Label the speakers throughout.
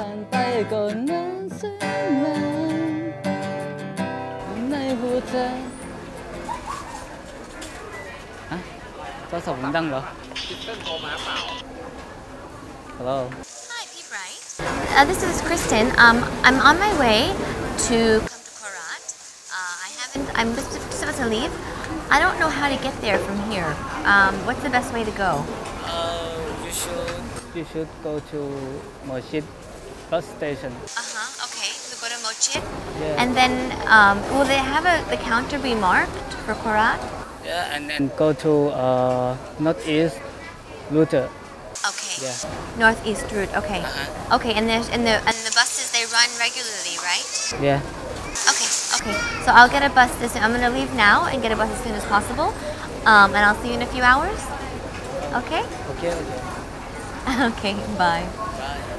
Speaker 1: ผ่านไปก็นานแสนนานในหัวใจฮะโทรศัพท์ผมดังเหรอ Hello
Speaker 2: Hi, Be Bright. Uh, this is Kristen. Um, I'm on my way to come to Korat. Uh, I haven't. I'm just, just about to leave. I don't know how to get there from here. Um, what's the best way to go?
Speaker 1: Uh, you should you should go to Moshit bus station.
Speaker 2: Uh huh. Okay. So go to Mochit,
Speaker 1: Yeah.
Speaker 2: and then um, will they have a, the counter be marked for Korat?
Speaker 1: yeah, and then go to uh, northeast Luther.
Speaker 2: Okay.
Speaker 1: Yeah.
Speaker 2: Northeast route. Okay.
Speaker 1: Uh-huh.
Speaker 2: Okay. And there's and the and the buses they run regularly, right?
Speaker 1: Yeah.
Speaker 2: Okay, okay. So I'll get a bus this I'm gonna leave now and get a bus as soon as possible. Um, and I'll see you in a few hours. Okay?
Speaker 1: Okay. okay.
Speaker 2: Okay, bye.
Speaker 3: dancing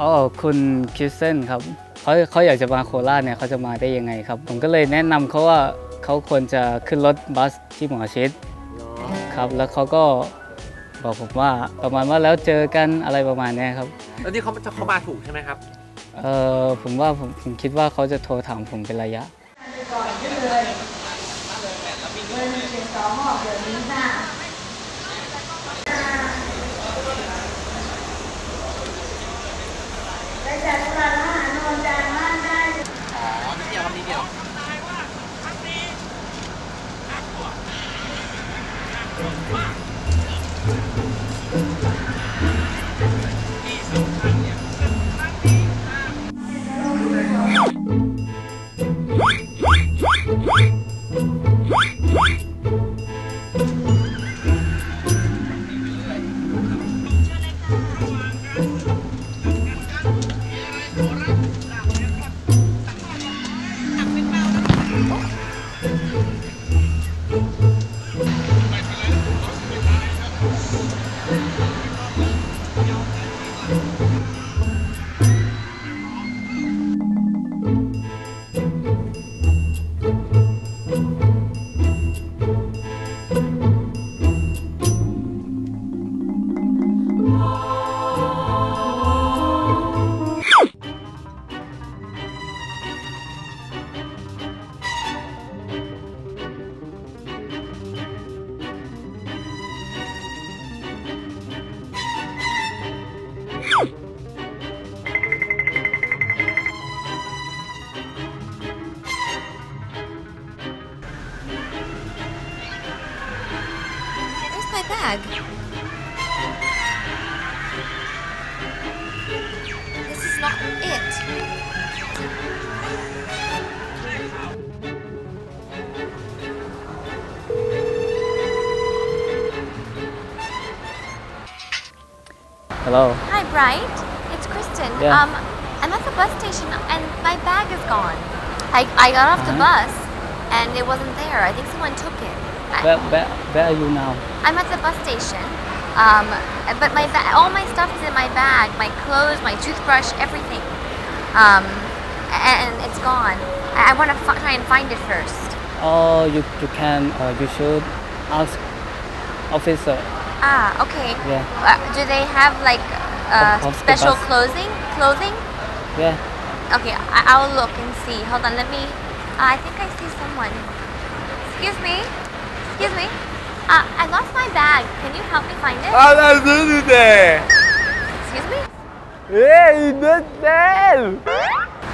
Speaker 1: อ๋อคุณคริสเซนครับเขาเขาอยากจะมาโคราชเนี่ยเขาจะมาได้ยังไงครับ ผมก็เลยแนะนำเขาว่าเขาควรจะขึ้นรถบัสที่หมอชิดครับ แล้วเขาก็บอกผมว่าประมาณว่าแล้วเจอกันอะไรประมาณเนี้ยครับ
Speaker 4: แล้วนี่เขาจะเขามาถูกใช่ไหมครับ
Speaker 1: เออผมว่าผมผมคิดว่าเขาจะโทรถามผมเป็นระยะ
Speaker 4: อ๋อ
Speaker 2: Exato, Bright. It's Kristen.
Speaker 1: Yeah.
Speaker 2: Um, I'm at the bus station and my bag is gone. I, I got off the
Speaker 1: Uh-huh.
Speaker 2: bus and it wasn't there. I think someone took it.
Speaker 1: Where, where, where are you now
Speaker 2: I'm at the bus station. Um, but my ba- all my stuff is in my bag. My clothes, my toothbrush, everything. Um, and it's gone. I, I want to f- try and find it first.
Speaker 1: Oh, you you can uh, you should ask officer
Speaker 2: Ah, okay.
Speaker 1: yeah
Speaker 2: Uh, do they have like uh, special clothing? Clothing?
Speaker 1: Yeah.
Speaker 2: Okay, I will look and see. Hold on, let me. Uh, I think I see someone. Excuse me. Excuse me. Uh, I lost my bag. Can you help me find it?
Speaker 4: Oh, that's not there.
Speaker 2: Excuse me.
Speaker 4: Hey, not there.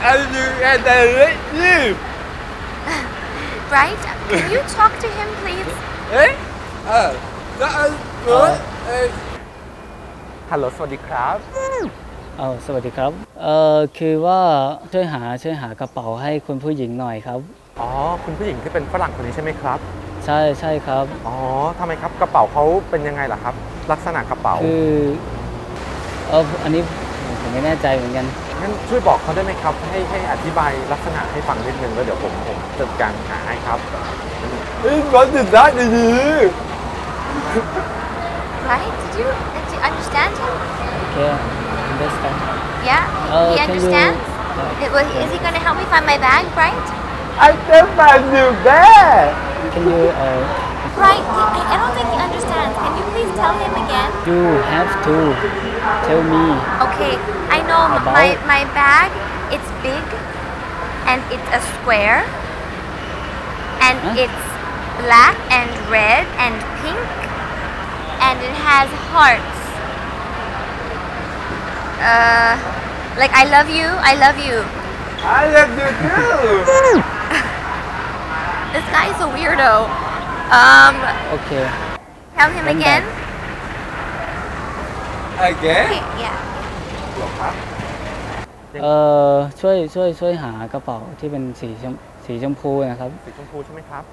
Speaker 4: I didn't direct you.
Speaker 2: right? Can you talk to him, please?
Speaker 4: Hey. Uh, that is what. Uh. Eh, ฮัลโหลสวัสดีครับ
Speaker 1: เอาสวัสดีครับ เอ่อคือว่าช่วยหาช่วยหากระเป๋าให้คุณผู้หญิงหน่อยครับ
Speaker 4: อ๋อ คุณผู้หญิงที่เป็นฝรั่งคนนี้ใช่ไหมครับ
Speaker 1: ใช่ใช่ครับ
Speaker 4: อ๋อทำไมครับกระเป๋าเขาเป็นยังไงล่ะครับ ลักษณะกระเป๋า
Speaker 1: คือเอออันนี้ผมไม่แน่ใจเหมือนกัน
Speaker 4: งั้นช่วยบอกเขาได้ไหมครับ ให้ให้อธิบายลักษณะให้ฟังนิดนึงแล้วเดี๋ยวผมผมจัดการหาให้ครับเอ้ยร้อนจิตได้ดี
Speaker 2: Right? Did you did you understand him?
Speaker 1: Okay, understand.
Speaker 2: Yeah.
Speaker 1: Uh,
Speaker 2: he
Speaker 1: can you-
Speaker 2: understands.
Speaker 1: uh,
Speaker 2: It- well, is he going to help me find my bag, right?
Speaker 4: I can find you there
Speaker 1: Can you uh,
Speaker 2: Right. He, I don't think he understands. Can you please tell him again?
Speaker 1: you have to tell me
Speaker 2: Okay. I know
Speaker 1: About-
Speaker 2: my my bag. It's big, and it's a square, and
Speaker 1: Huh?
Speaker 2: it's black and red and pink, and it has hearts. Uh, like I love you. I love you.
Speaker 4: I love you too
Speaker 2: This guy is a weirdo. Um,
Speaker 1: Okay
Speaker 2: tell him
Speaker 1: One
Speaker 2: again.
Speaker 4: again
Speaker 2: Okay, yeah.
Speaker 1: เอ่อช่วยช่วยช่วยหากระเป๋าที่เป็นสีชมสีชมพูนะครับ
Speaker 4: สีชมพูใช่ไหมครับ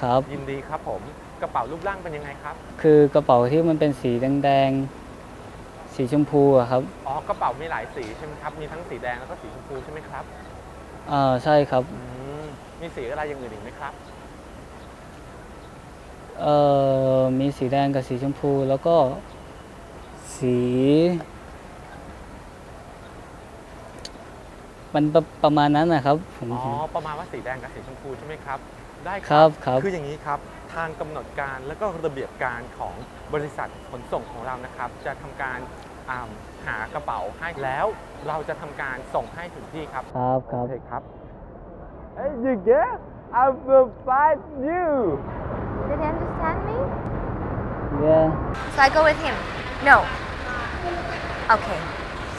Speaker 1: ครับ
Speaker 4: ยินดีครับผม กระเป๋ารูปร่างเป็นยังไงครับ
Speaker 1: คือกระเป๋าที่มันเป็นสีแดงๆ สีชมพูอะครับ
Speaker 4: อ๋อกระเป๋ามีหลายสีใช่ไหมครับมีทั้งสีแดงแล้วก็สีชมพูใช่ไหมครับ
Speaker 1: เอ่าใช่ครับ
Speaker 4: อืมมีสีอะไรอย่างอื่นอีกไหมครับ
Speaker 1: เอ่อมีสีแดงกับสีชมพู แล้วก็สี มันประประมาณนั้นนะครับผม
Speaker 4: อ๋อประมาณว่าสีแดงกับสีชมพูใช่ไหมครับ ได้
Speaker 1: ครับครับ
Speaker 4: คืออย่างนี้ครับทางกำหนดการและก็ระเบียบการของบริษัทขนส่งของเรานะครับ จะทำการ อ่าหากระเป๋าให้แล้วเราจะทำการส่งให้ถึงที่ครับ
Speaker 1: ครับครับ
Speaker 4: โอเคครับ Hey you get I will find you
Speaker 2: Did he understand me?
Speaker 1: yeah
Speaker 2: So I go with him. No. Okay.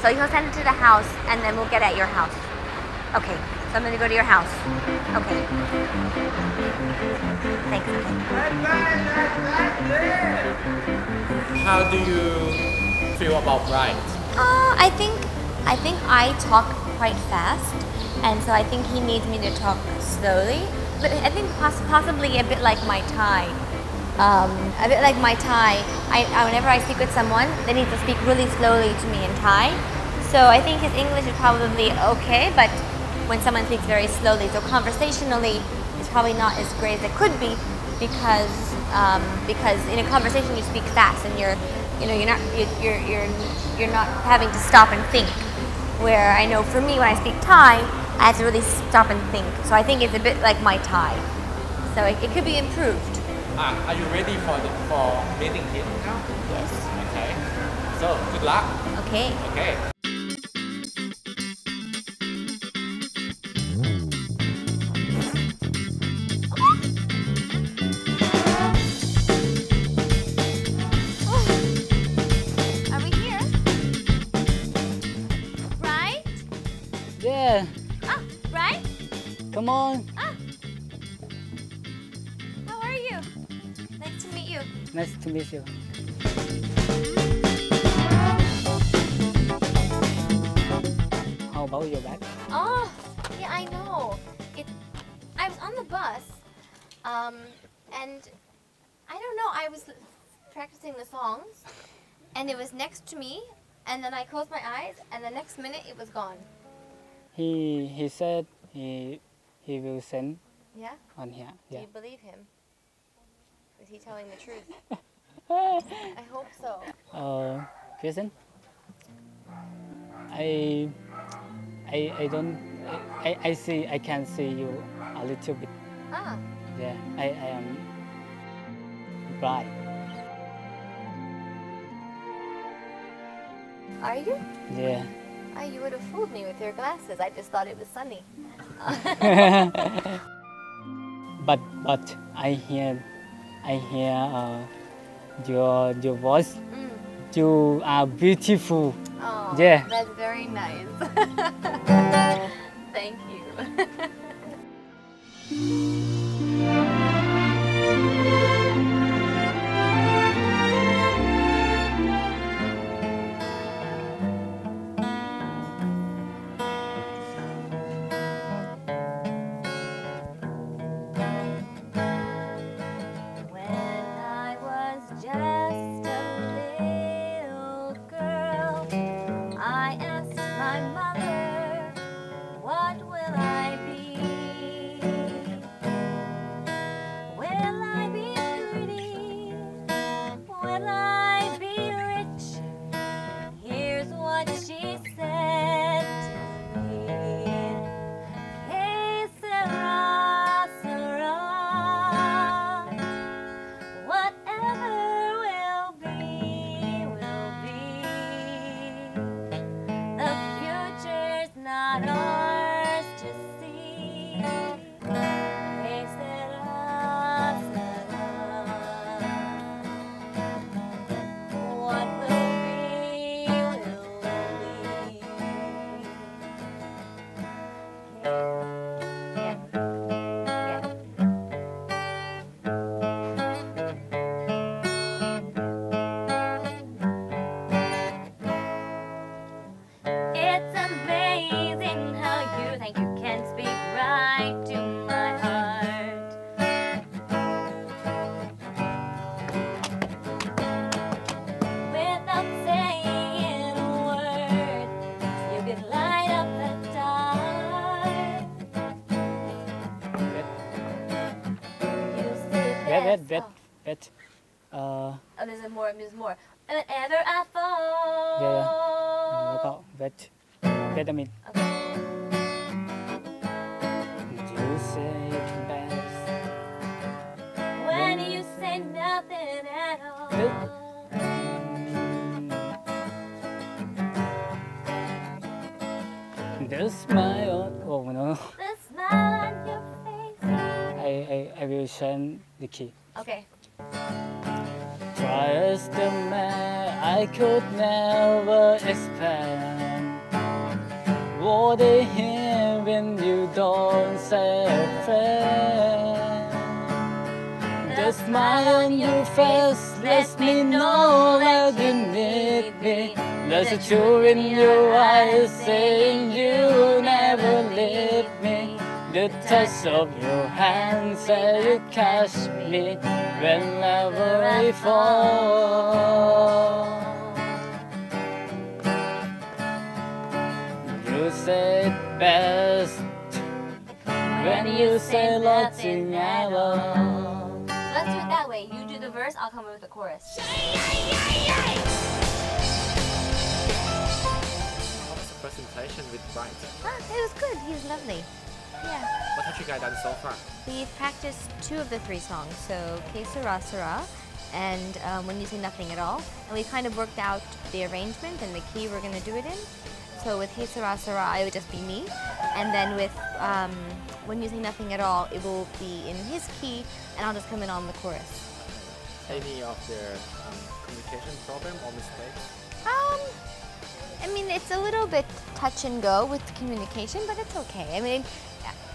Speaker 2: So he'll send it to the house and then we'll get at your house. Okay. So I'm gonna go to your house. Okay. Thanks. Okay.
Speaker 3: How do you feel about Bright?
Speaker 2: Uh, I think I think I talk quite fast, and so I think he needs me to talk slowly. But I think poss- possibly a bit like my Thai. Um, a bit like my Thai. I, I whenever I speak with someone, they need to speak really slowly to me in Thai. So I think his English is probably okay, but when someone speaks very slowly, so conversationally, it's probably not as great as it could be because um, because in a conversation you speak fast and you're you know you're not you- you're you're you're not having to stop and think. Where I know for me when I speak Thai, I have to really stop and think. So I think it's a bit like my Thai. So it, it could be improved.
Speaker 3: Ah, are you ready for the, for meeting him now?
Speaker 2: Yes.
Speaker 3: Okay. So good luck.
Speaker 2: Okay.
Speaker 3: Okay.
Speaker 1: Come on
Speaker 2: Ah. How are you? Nice to meet you.
Speaker 1: nice to meet you how about your bag
Speaker 2: Oh, yeah, I know. It. I was on the bus, um, and I don't know. I was practicing the songs, and it was next to me, and then I closed my eyes, and the next minute it was gone.
Speaker 1: he he said he he will send
Speaker 2: Yeah.
Speaker 1: on here
Speaker 2: Do
Speaker 1: yeah
Speaker 2: you believe him? Is he telling the truth? I hope so.
Speaker 1: uh Kristen I I I don't I, I see I can see you a little bit
Speaker 2: Ah,
Speaker 1: yeah I, I am blind
Speaker 2: are you?
Speaker 1: yeah
Speaker 2: You would have fooled me with your glasses. I just thought it was sunny.
Speaker 1: but but I hear I hear uh, your your voice
Speaker 2: Mm.
Speaker 1: you are beautiful
Speaker 2: Oh,
Speaker 1: Yeah.
Speaker 2: That's very nice. Thank you.
Speaker 1: bet, bet,
Speaker 2: bet.
Speaker 1: Uh,
Speaker 2: oh, there's more, there's more. Whenever I fall.
Speaker 1: Yeah, yeah. Look out. Bet. Bet, I mean.
Speaker 2: Okay.
Speaker 1: You say it best.
Speaker 2: When you say nothing.
Speaker 1: The smile. Oh no.
Speaker 2: The smile on your face.
Speaker 1: I I I will change the key.
Speaker 2: Okay.
Speaker 1: Try as the man I could never expect What I hear when you don't say a friend. The smile on your face. lets me know that you need me There's a truth in your eyes saying you never leave me The touch of your hand say you catch me whenever I fall You say best when you say nothing at all
Speaker 2: Let's do it that way. You do the verse, I'll come in with the chorus.
Speaker 3: Presentation with Brian?
Speaker 2: Ah, it was good. He was lovely. Yeah.
Speaker 3: What have you guys done so far?
Speaker 2: We've practiced two of the three songs, so Que Sera Sera and um, When You Say Nothing at All. And we kind of worked out the arrangement and the key we're going to do it in. So with Que Sera Sera, it would just be me. And then with um, When You Say Nothing at All, it will be in his key, and I'll just come in on the chorus.
Speaker 3: Any of the um, communication problem or mistakes?
Speaker 2: Um, I mean, it's a little bit touch and go with communication, but it's okay. I mean,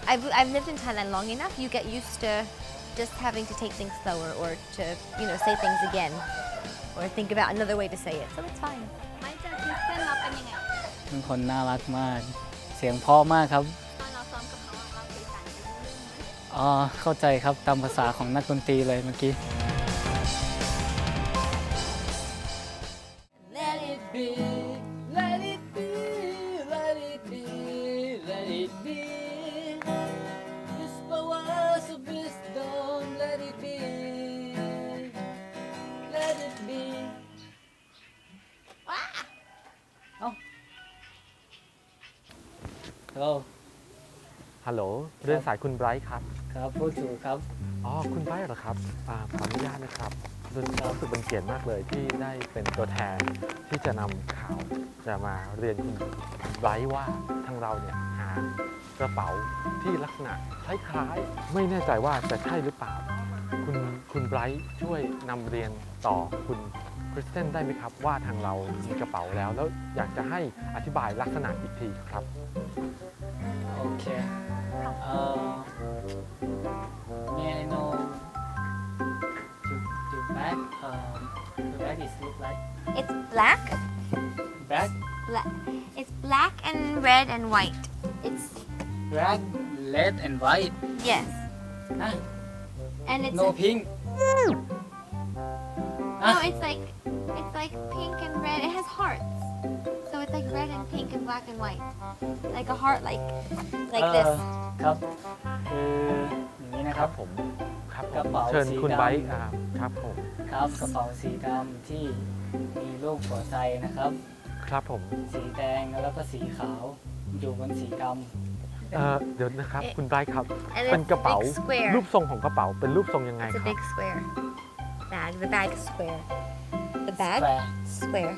Speaker 2: I've, I've lived in Thailand long enough. You get used to just having to take things slower or to, you know, say things again or think about another way to say it. So it's fine.
Speaker 5: ไม่เจอคริสเต้นเราเป็นยังไง
Speaker 1: เป็นคนน่ารักมาก เสียงเพราะมากครับ
Speaker 5: ตอนเราซ้อมกับเขาเราสื่อสารกันรู้เรื่องไหม
Speaker 1: อ๋อ เข้าใจครับตามภาษาของนักดนตรีเลยเมื่อกี้ ฮัลโหล
Speaker 4: ฮัลโหลเรื่องสายคุณไบรท์ครับ
Speaker 1: ครับพูดถูกครับ
Speaker 4: อ๋อคุณไบรท์เหรอครับอาขออนุญาตนะครับรู้รู้สึกเป็นเกียรติมากเลยที่ได้เป็นตัวแทนที่จะนำข่าวจะมาเรียนคุณไบรท์ว่าทางเราเนี่ยหากระเป๋าที่ลักษณะคล้ายๆไม่แน่ใจว่าจะใช่หรือเปล่า คุณคุณไบรท์ช่วยนำเรียนต่อคุณคริสเตนได้ไหมครับว่าทางเรามีกระเป๋าแล้ว แล้วอยากจะให้อธิบายลักษณะอีกทีครับ
Speaker 1: Okay. Uh, may I know your, your bag? Um, your bag is look like?
Speaker 2: It's black.
Speaker 1: Black.
Speaker 2: Black. It's black and red and white. It's
Speaker 1: black, red, and white.
Speaker 2: Yes.
Speaker 1: Huh?
Speaker 2: And it's
Speaker 1: no pink.
Speaker 2: No, it's like it's like pink and red. It has hearts. Like red and pink and black and white, like a heart, like like
Speaker 1: เอ่อ
Speaker 2: this.
Speaker 1: ครับคืออย่างนี้นะ
Speaker 4: ค
Speaker 1: ค
Speaker 4: รั
Speaker 1: รั
Speaker 4: บบผมครับผ
Speaker 1: กระ
Speaker 4: ม
Speaker 1: เป๋า
Speaker 4: เชิญ
Speaker 1: สี
Speaker 4: คุณ
Speaker 1: ดำ
Speaker 4: ไบร์ทอ่าครับผม
Speaker 1: ครับกระเป๋าสีดำที่มีรูปหัวใจนะครับ
Speaker 4: ครับผม
Speaker 1: สีแดงแล้วก็สีขาวอยู่บนสีด
Speaker 4: เอ่อเดี๋ยวนะครับ
Speaker 2: เอ๊ะ
Speaker 4: คุณไบร์ทครับ
Speaker 2: And
Speaker 4: เป็น
Speaker 2: it's
Speaker 4: กระเป๋า
Speaker 2: big square.
Speaker 4: รูปทรงของกระเป๋าเป็นรูปทรงยังไง
Speaker 2: It's
Speaker 4: ค
Speaker 2: a
Speaker 4: รับ
Speaker 2: big square. Bag. The bag is square. The ำ bag
Speaker 1: แปร
Speaker 2: square.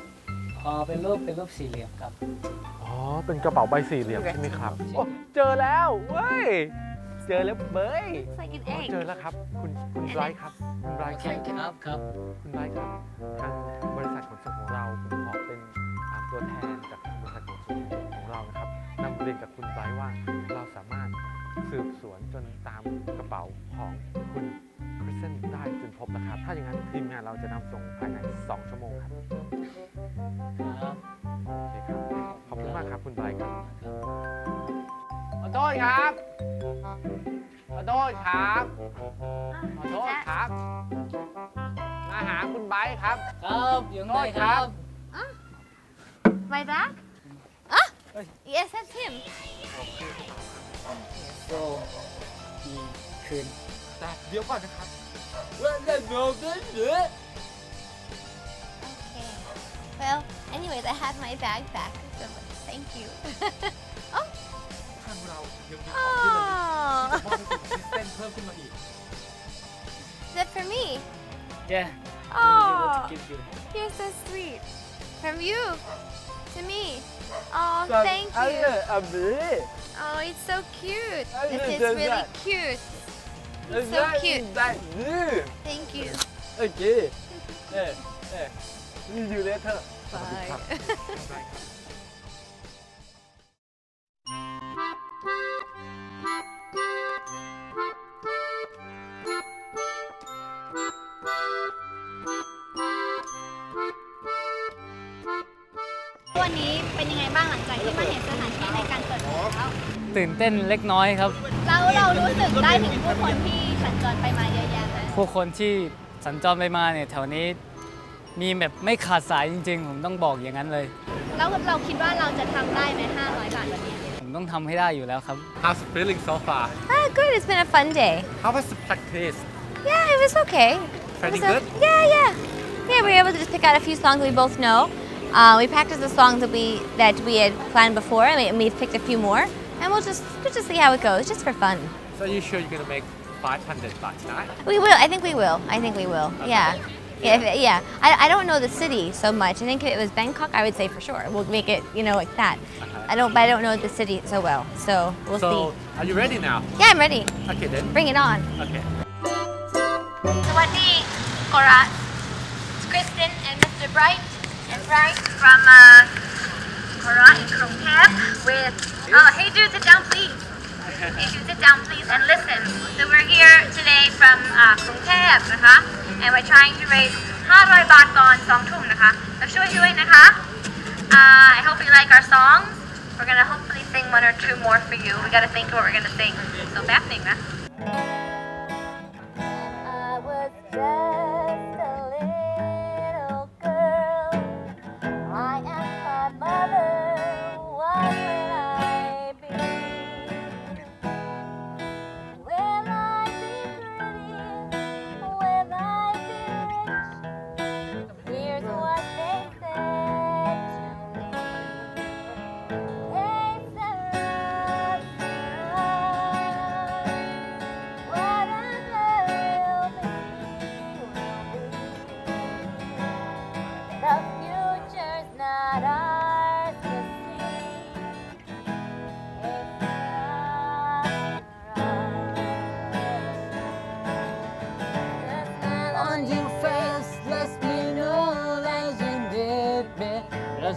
Speaker 1: อ๋อเป็นรูปเป็นรูปสี่เหลี่ยมครับ
Speaker 4: อ๋อ เป็นกระเป๋าใบสี่เหลี่ยมใช่ไหมครับโอ้เจอแล้วเว้ย เจอแล้วเบ้ย
Speaker 2: It's like an
Speaker 4: อ๋อ
Speaker 2: egg.
Speaker 4: เจอแล้วครับ คุณคุณไบรท์ครับ คุณไบร
Speaker 1: โอ
Speaker 4: ท์
Speaker 1: เค
Speaker 4: ครับ
Speaker 1: ครับครับ
Speaker 4: คุณไบรท์ครับทางบริษัทขนส่งของเราผมขอเป็นอ่าตัวแทนจากทางบริษัทขนส่งของเรานะครับนำเรียนกับคุณไบรท์ว่าเราสามารถสืบสวนจนตามกระเป๋าของคุณ คริสเซนได้จนพบนะครับ ถ้าอย่างนั้นทีมงานเราจะนำส่งภายใน 2 ชั่วโมงครับ
Speaker 1: ครับ
Speaker 4: โอเคครับ ขอบคุณมากครับคุณไบรท์ครับ
Speaker 3: ขอโทษครับ ขอโทษครับ ขอโทษครับ มาหาคุณไบร์ทครับ
Speaker 1: ครับอยู่ไหน
Speaker 3: โทษ
Speaker 1: ค
Speaker 3: ครั
Speaker 1: รับ
Speaker 3: บ
Speaker 2: My bag? Ah!
Speaker 1: Hey.
Speaker 2: Yes, that's him.
Speaker 1: โซมีคืน
Speaker 3: แต่เดี๋ยวก่อนนะครับ
Speaker 2: Okay. Well, anyways, I had my bag back, so thank you. oh.
Speaker 4: ทางเรายังมีของที่ระลึก
Speaker 2: Oh.
Speaker 4: มอบให้คุณคริสเตนเพิ่มขึ้นมาอีก
Speaker 2: Is that for me?
Speaker 1: Yeah.
Speaker 2: Oh,
Speaker 1: Give you.
Speaker 2: you're so sweet. From you to me. Oh, thank you. Oh, it's so cute. This is really cute. It's so cute. Thank you.
Speaker 3: โอเคเออเออนี่อยู่เลเธอ
Speaker 2: Bye.
Speaker 5: วันนี้เป็นยังไงบ้างหลังจากที่มาเห็นสถานที่ในการเปิดเผยแล้ว
Speaker 1: ตื่นเต้นเล็กน้อยครับ
Speaker 5: แล้ว เรารู้สึกได้ถึงผู้คนที่สัญจรไปมาเยอะแยะไหม
Speaker 1: ผู้คนที่สัญจรไปมาเนี่ยแถวนี้มีแบบไม่ขาดสายจริง ๆ ผมต้องบอกอย่างนั้นเลย
Speaker 5: แล้วเราคิดว่าเราจะทำได้ไหม500 บาทวันนี้
Speaker 1: ผมต้องทำให้ได้อยู่แล้วครับ
Speaker 3: How's the feeling so far
Speaker 2: Ah, good. It's been a fun day.
Speaker 3: How was the practice
Speaker 2: Yeah, it was okay.
Speaker 3: Pretty
Speaker 2: It was
Speaker 3: good?
Speaker 2: a- yeah, yeah. Yeah, we were able to just pick out a few songs we both know. Uh, we practiced the songs that we that we had planned before, and, we, and we've picked a few more. and we'll just we'll just see how it goes, just for fun.
Speaker 3: So you sure you're gonna make 500 baht tonight?
Speaker 2: We will. I think we will. I think we will. Okay. Yeah. Yeah, yeah. It, yeah. I, I don't know the city so much. I think if it was Bangkok, I would say for sure. We'll make it, you know, like that.
Speaker 3: Uh-huh.
Speaker 2: I don't, but I don't know the city so well, so we'll
Speaker 3: so,
Speaker 2: see.
Speaker 3: So, are you ready now?
Speaker 2: Yeah, I'm ready.
Speaker 3: Okay, then.
Speaker 2: Bring it on.
Speaker 3: Okay.
Speaker 5: Korat. It's Kristen and Mr. Bright and Bright from uh, Korat in with uh, hey dude sit down please hey dude sit down please and listen so we're here today from uh, Krongthep นะคะ and we're trying to raise 500 บาทก่อน2ทุ่มนะคะแล้วช่วยด้วยนะคะ uh, I hope you like our songs we're gonna hopefully sing one or two more for you we gotta think what we're gonna sing so แป๊บ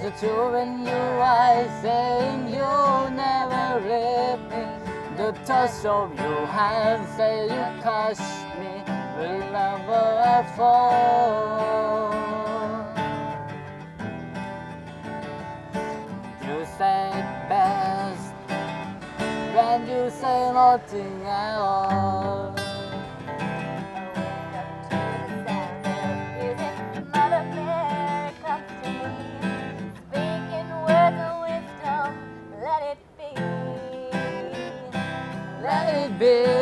Speaker 1: There's a truth in your eyes saying you'll never leave me. The touch of your hand say you touch me will never fall. You say best when you say nothing at all. Let